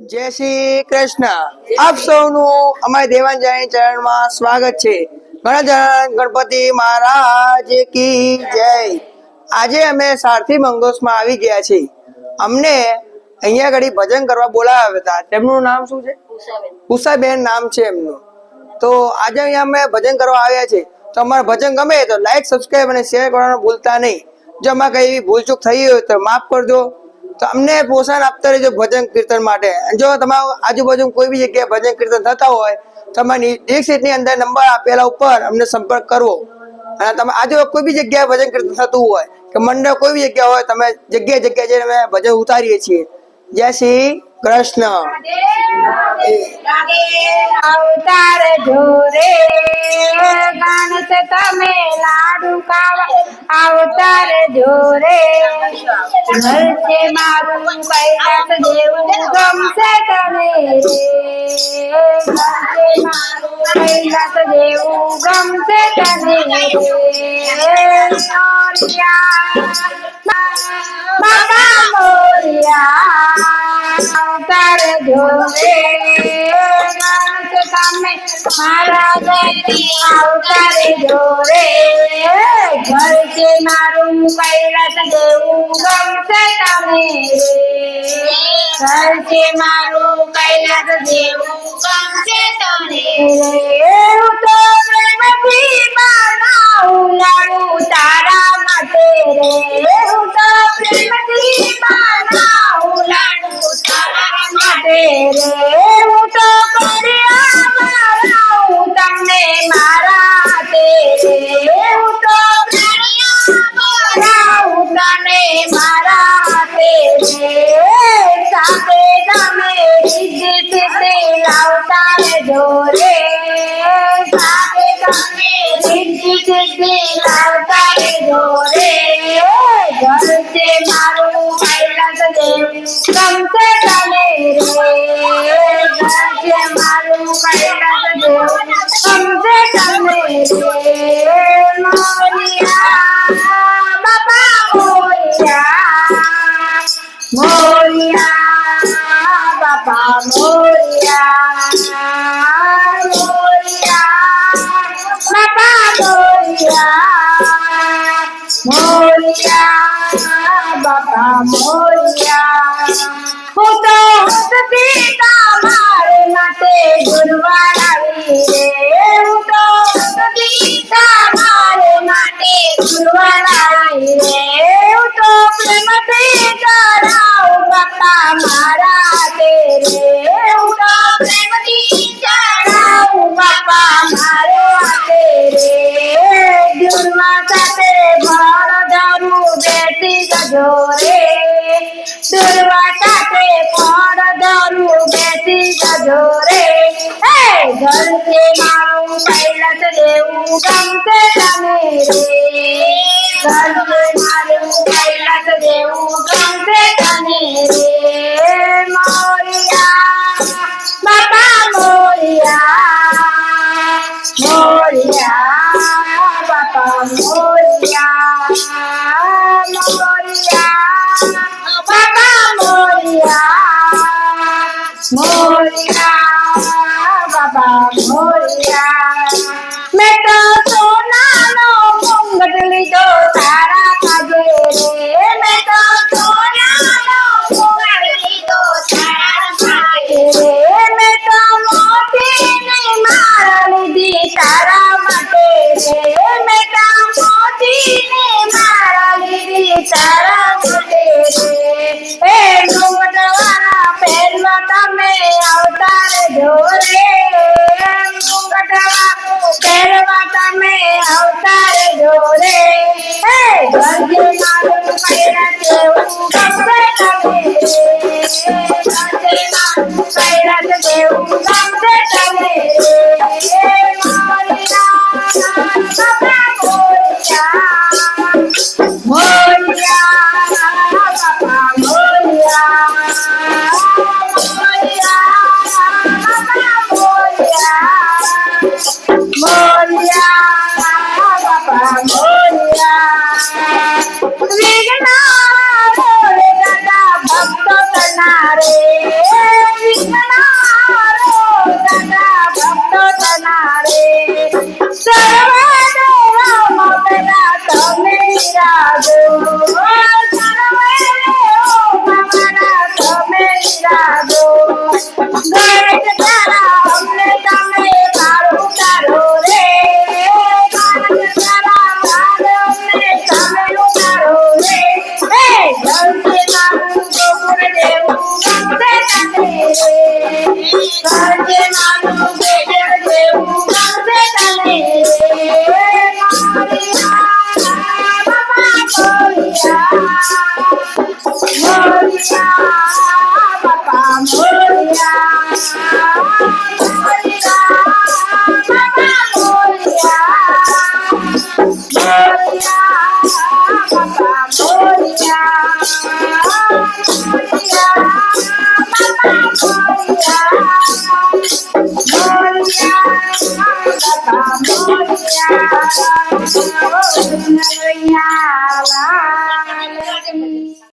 જય શ્રી કૃષ્ણ. આપ સૌનું અમારી દેવાંજની ચરણમાં સ્વાગત છે. ગણજન ગણપતિ મહારાજ કી જય. આજે અમે સારથી મંગોસમાં આવી ગયા છીએ. અમને અહીંયા ઘડી ભજન કરવા બોલાવ્યા હતા. તેમનું નામ શું છે? ઉષાબેન નામ છે એમનું. તો આજે અહીંયા અમે ભજન કરવા આવ્યા છે તો અમારે ભજન ગમે તો લાઈક સબસ્ક્રાઈબ અને શેર કરવાનું ભૂલતા નહીં. જો અમારે કઈ એવી ભૂલચૂક થઈ હોય તો માફ કરજો. તો અમને પોષણ આપતા રહેજો ભજન કીર્તન માટે. જો તમારું આજુબાજુ કોઈ બી જગ્યાએ ભજન કીર્તન થતા હોય, તમારી ડિસ્ટ્રિક્ટની અંદર નંબર આપેલા ઉપર અમને સંપર્ક કરવો. અને તમે આજે કોઈ બી જગ્યાએ ભજન કીર્તન થતું હોય, કે મંડળ કોઈ બી જગ્યા હોય, તમે જગ્યાએ જગ્યાએ જઈને અમે ભજન ઉતારીએ છીએ. જય શ્રી કૃષ્ણ અવતાર જોરે ગણેશ તમે લાડુ ખાવા અવતાર જોરે ઘર છે મારું કૈલાસ જેવું ગમશે તમે રે ઘર છે મારું કૈલાસ જેવું ગમશે તમે રે તમે મારા ગતિ અવતાર જોરે ઘર છે મારું કૈલાસ દેવું ગમશે તમે ઘર છે મારું કૈલાસ દેવું ગમશે તમે હું dole kare kare din din din kare dole garte maro kailasade kamte kale re garte maro kailasade kamte kale re baba moriya Morya બાપા મોરિયા. હું તો હસતી તમારે માટે ગુરવાર આવી રે. બેટી ગજો રે હે ઘર છે મારું કૈલાસ દેવું ગમશે તમે. રે Thank you. Moria, Papa Moria.